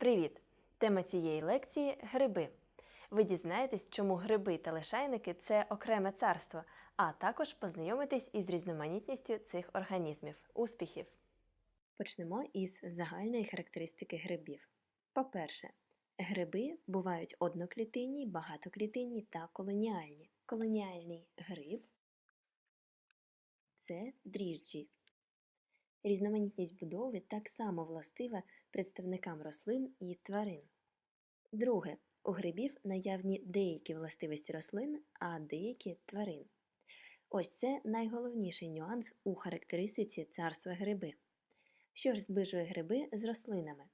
Привіт! Тема цієї лекції гриби. Ви дізнаєтесь, чому гриби та лишайники це окреме царство, а також познайомитесь із різноманітністю цих організмів. Успіхів! Почнемо із загальної характеристики грибів. По-перше, гриби бувають одноклітинні, багатоклітинні та колоніальні. Колоніальний гриб це дріжджі. Різноманітність будови так само властива представникам рослин і тварин. Друге, у грибів наявні деякі властивості рослин, а деякі тварин. Ось це найголовніший нюанс у характеристиці царства гриби. Що ж зближує гриби з рослинами?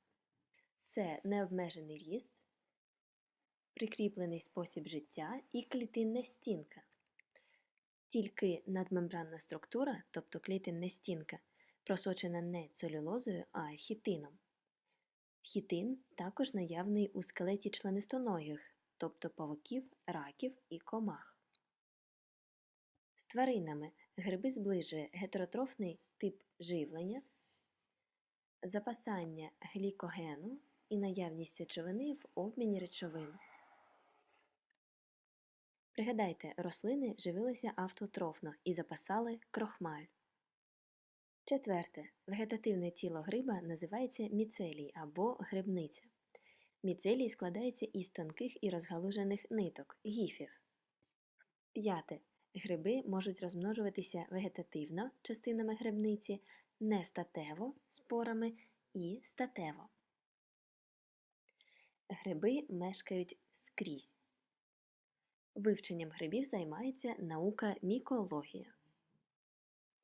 Це необмежений ріст, прикріплений спосіб життя і клітинна стінка. Тільки надмембранна структура, тобто клітинна стінка, просочена не целюлозою, а хітином. Хітин також наявний у скелеті членистоногих, тобто павуків, раків і комах. З тваринами гриби зближує гетеротрофний тип живлення, запасання глікогену і наявність сечовини в обміні речовин. Пригадайте, рослини живилися автотрофно і запасали крохмаль. Четверте. Вегетативне тіло гриба називається міцелій або грибниця. Міцелій складається із тонких і розгалужених ниток гіфів. П'яте. Гриби можуть розмножуватися вегетативно частинами грибниці, нестатево спорами і статево. Гриби мешкають скрізь. Вивченням грибів займається наука мікологія.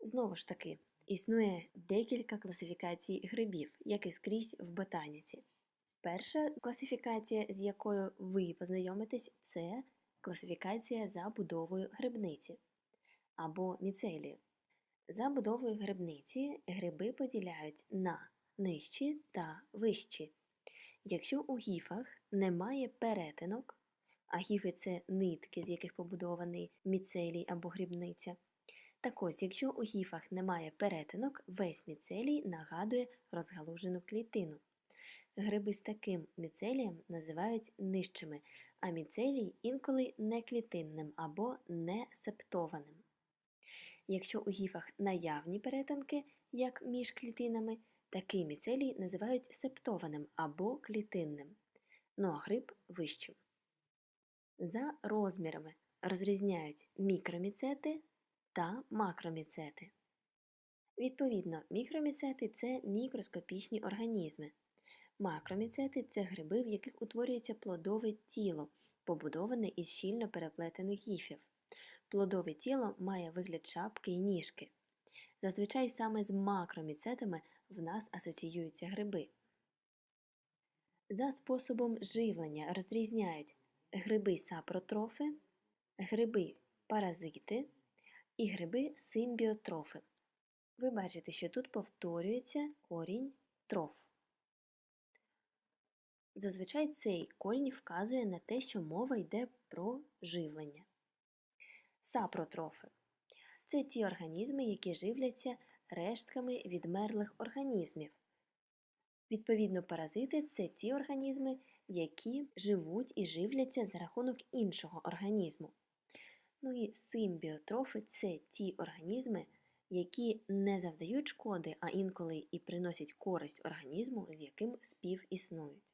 Знову ж таки, існує декілька класифікацій грибів, як і скрізь в ботаніці. Перша класифікація, з якою ви познайомитесь, це класифікація за будовою грибниці або міцелію. За будовою грибниці гриби поділяють на нижчі та вищі. Якщо у гіфах немає перетинок, а гіфи це нитки, з яких побудований міцелій або грибниця. Так ось, якщо у гіфах немає перетинок, весь міцелій нагадує розгалужену клітину. Гриби з таким міцелієм називають нижчими, а міцелій інколи неклітинним або несептованим. Якщо у гіфах наявні перетинки, як між клітинами, такий міцелій називають септованим або клітинним, ну а гриб вищим. За розмірами розрізняють мікроміцети та макроміцети. Відповідно, мікроміцети це мікроскопічні організми. Макроміцети це гриби, в яких утворюється плодове тіло, побудоване із щільно переплетених гіфів. Плодове тіло має вигляд шапки і ніжки. Зазвичай саме з макроміцетами в нас асоціюються гриби. За способом живлення розрізняють гриби сапротрофи, гриби паразити і гриби симбіотрофи. Ви бачите, що тут повторюється корінь троф. Зазвичай цей корінь вказує на те, що мова йде про живлення. Сапротрофи це ті організми, які живляться рештками відмерлих організмів. Відповідно, паразити це ті організми, які живуть і живляться за рахунок іншого організму. Ну і симбіотрофи це ті організми, які не завдають шкоди, а інколи і приносять користь організму, з яким співіснують.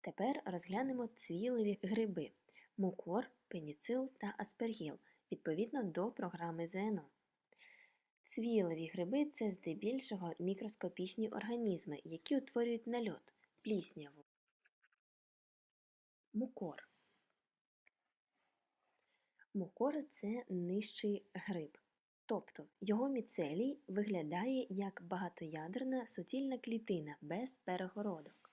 Тепер розглянемо цвіливі гриби мукор, пеніцил та аспергіл відповідно до програми ЗНО. Цвіливі гриби це здебільшого мікроскопічні організми, які утворюють нальот, плісняву. Мукор. Мукор це нижчий гриб. Тобто його міцелій виглядає як багатоядерна суцільна клітина без перегородок.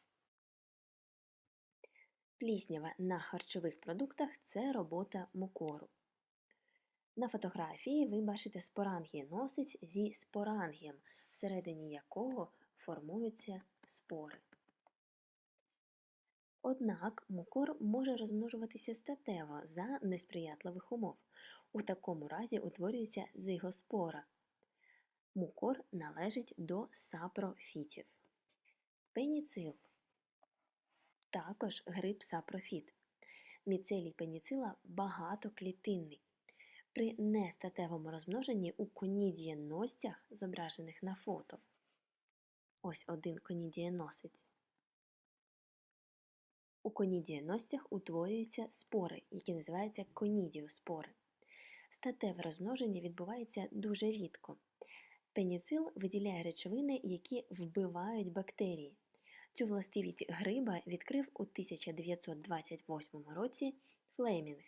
Пліснява на харчових продуктах це робота мукору. На фотографії ви бачите спорангієносець зі спорангієм, всередині якого формуються спори. Однак мукор може розмножуватися статево за несприятливих умов. У такому разі утворюється зигоспора. Мукор належить до сапрофітів. Пеніцил. Також гриб сапрофіт. Міцелій пеніцила багатоклітинний. При нестатевому розмноженні у конідієносцях, зображених на фото. Ось один конідієносець. У конідієносцях утворюються спори, які називаються конідіоспори. Статеве розмноження відбувається дуже рідко. Пеніцил виділяє речовини, які вбивають бактерії. Цю властивість гриба відкрив у 1928 році Флеймінг.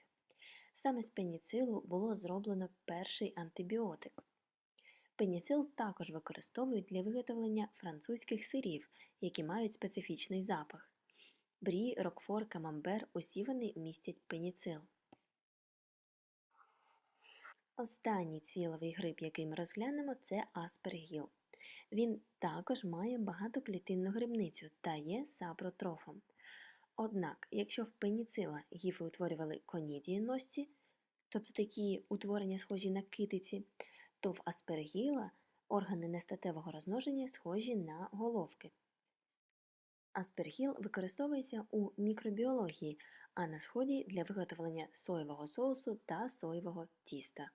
Саме з пеніцилу було зроблено перший антибіотик. Пеніцил також використовують для виготовлення французьких сирів, які мають специфічний запах. Брі, Рокфор, Камамбер – усі вони містять пеніцил. Останній цвіловий гриб, який ми розглянемо, це аспергіл. Він також має багатоклітинну грибницю та є сапротрофом. Однак, якщо в пеніцила гіфи утворювали конідієносці, тобто такі утворення схожі на китиці, то в аспергіла органи нестатевого розмноження схожі на головки. Аспергіл використовується у мікробіології, а на сході для виготовлення соєвого соусу та соєвого тіста.